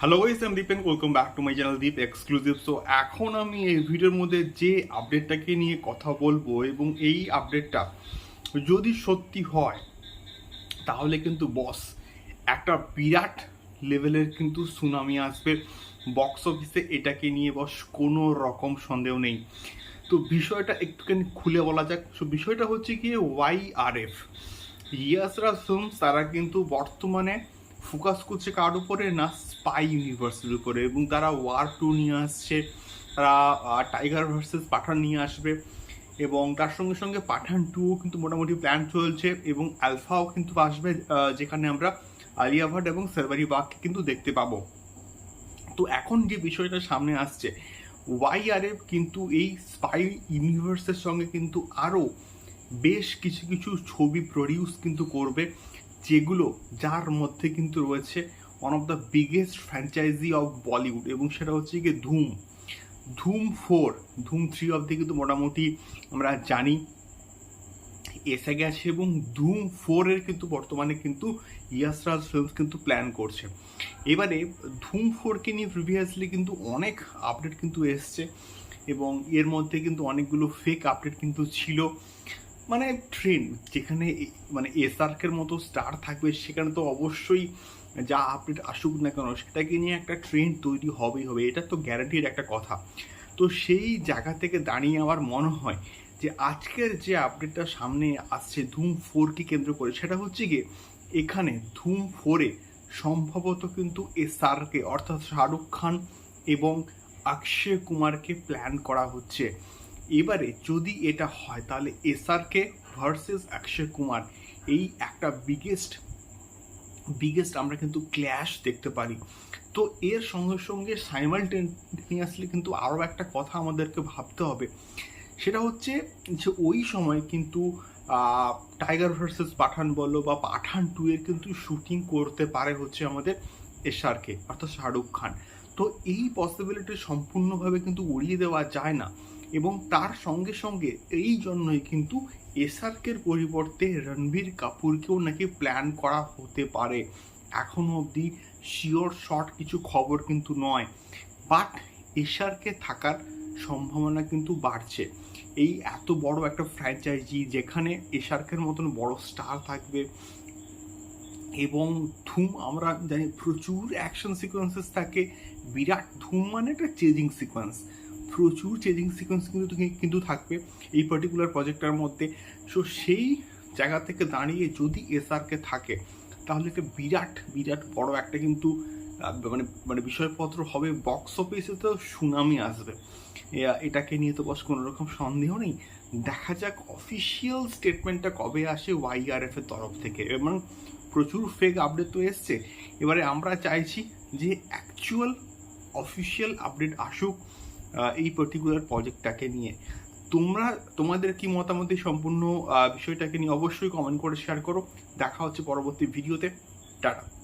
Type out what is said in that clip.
Hello guys আমি Dipen welcome back to my channel Deep exclusive so এখন আমি এই ভিডিওর মধ্যে যে আপডেটটাকে নিয়ে কথা বলব এবং এই আপডেটটা যদি সত্যি হয়, তাহলে কিন্তু বস একটা বিরাট লেভেলের কিন্তু সুনামি আসবে। বক্স অফিসে এটাকে নিয়ে বস কোনো রকম সন্দেহ নেই। তো বিষয়টা একটুখানি খুলে বলা যাক। সো বিষয়টা হচ্ছে কি ওয়াই আর এফ ইয়াসরা ফিল্মস তারা কিন্তু বর্তমানে ফোকাস করছে কার উপরে না? স্পাই ইউনিভার্সের উপরে এবং তারা ওয়ার টু নিয়ে আসছে, তারা টাইগার ভার্সেস পাঠান নিয়ে আসবে এবং তার সঙ্গে সঙ্গে পাঠান টুও কিন্তু মোটামুটি প্ল্যান চলছে এবং আলফাও কিন্তু আসবে যেখানে আমরা আলিয়া ভাট এবং সেলভারি বাগকে কিন্তু দেখতে পাবো। তো এখন যে বিষয়টা সামনে আসছে ওয়াই ওয়াইআরএফ কিন্তু এই স্পাই ইউনিভার্সের সঙ্গে কিন্তু আরও বেশ কিছু কিছু ছবি প্রডিউস কিন্তু করবে, যেগুলো যার মধ্যে কিন্তু রয়েছে one of the biggest franchise of Bollywood এবং সেটা হচ্ছে গিয়ে ধুম। ধুম ফোর ধুম থ্রি অব্দি কিন্তু মোটামুটি আমরা জানি। এসে গেছে এবং ধুম ফোরের কিন্তু বর্তমানে কিন্তু ইয়াসরাজ ফিল্মস কিন্তু প্ল্যান করছে। এবারে ধুম ফোরকে নিয়ে প্রিভিয়াসলি কিন্তু অনেক আপডেট কিন্তু এসছে এবং এর মধ্যে কিন্তু অনেকগুলো ফেক আপডেট কিন্তু ছিল। মানে ট্রেন, যেখানে মানে এসআরকের মতো স্টার থাকবে, সেখানে তো অবশ্যই যা আপডেট আসুক না কেন, সেটাকে নিয়ে একটা ট্রেন্ড তৈরি হবেই হবে, এটা তো গ্যারান্টির একটা কথা। তো সেই জায়গা থেকে দাঁড়িয়ে আমার মনে হয় যে আজকের যে আপডেটটা সামনে আসছে ধুম ফোরকে কেন্দ্র করে, সেটা হচ্ছে গিয়ে এখানে ধুম ফোরে সম্ভবত কিন্তু এসআরকে অর্থাৎ শাহরুখ খান এবং অক্ষয় কুমারকে প্ল্যান করা হচ্ছে। এবারে যদি এটা হয়, তাহলে এসআরকে ভার্সেস অক্ষয় কুমার এই একটা বিগেস্ট বিগেস্ট আমরা কিন্তু ক্ল্যাশ দেখতে পারি। তো এর সঙ্গে সঙ্গে সাইমালটেনিয়াসলি কিন্তু আরও একটা কথা আমাদেরকে ভাবতে হবে। সেটা হচ্ছে যে ওই সময় কিন্তু টাইগার ভার্সেস পাঠান বলো বা পাঠান টু এর কিন্তু শুটিং করতে পারে হচ্ছে আমাদের এসআরকে অর্থাৎ শাহরুখ খান। তো এই পসিবিলিটি সম্পূর্ণভাবে কিন্তু উড়িয়ে দেওয়া যায় না। এবং তার সঙ্গে সঙ্গে এই জন্যই কিন্তু এসআরকের পরিবর্তে রণবীর কাপুরকেও নাকি প্ল্যান করা হতে পারে। এখনও অবধি শিওর শর্ট কিছু খবর কিন্তু নয়। বাট এসআরকে থাকার সম্ভাবনা কিন্তু বাড়ছে। এই এত বড় একটা ফ্র্যাঞ্চাইজি যেখানে এসআরকের মতন বড় স্টার থাকবে এবং ধুম, আমরা জানি প্রচুর অ্যাকশন সিকোয়েন্সেস থাকে। বিরাট ধুম মানে একটা চেজিং সিকোয়েন্স প্রচুর চেজিং সিকোয়েন্স কিন্তু কিন্তু থাকবে এই পার্টিকুলার প্রজেক্টটার মধ্যে। সো সেই জায়গা থেকে দাঁড়িয়ে যদি এসআরকে থাকে, তাহলে একটা বিরাট বিরাট বড় একটা কিন্তু মানে মানে বিষয়পত্র হবে। বক্স অফিসে তো সুনামি আসবে। এটাকে নিয়ে তো বস কোনো রকম সন্দেহ নেই। দেখা যাক অফিসিয়াল স্টেটমেন্টটা কবে আসে ওয়াইআরএফ এর তরফ থেকে। এবং প্রচুর ফেক আপডেট তো এসছে। এবারে আমরা চাইছি যে অ্যাকচুয়াল অফিসিয়াল আপডেট আসুক। এই পার্টিকুলার প্রজেক্টটাকে নিয়ে। তোমরা, তোমাদের কি মতামত সম্পূর্ণ বিষয়টাকে নিয়ে অবশ্যই কমেন্ট করে শেয়ার করো। দেখা হচ্ছে পরবর্তী ভিডিওতে টাটা।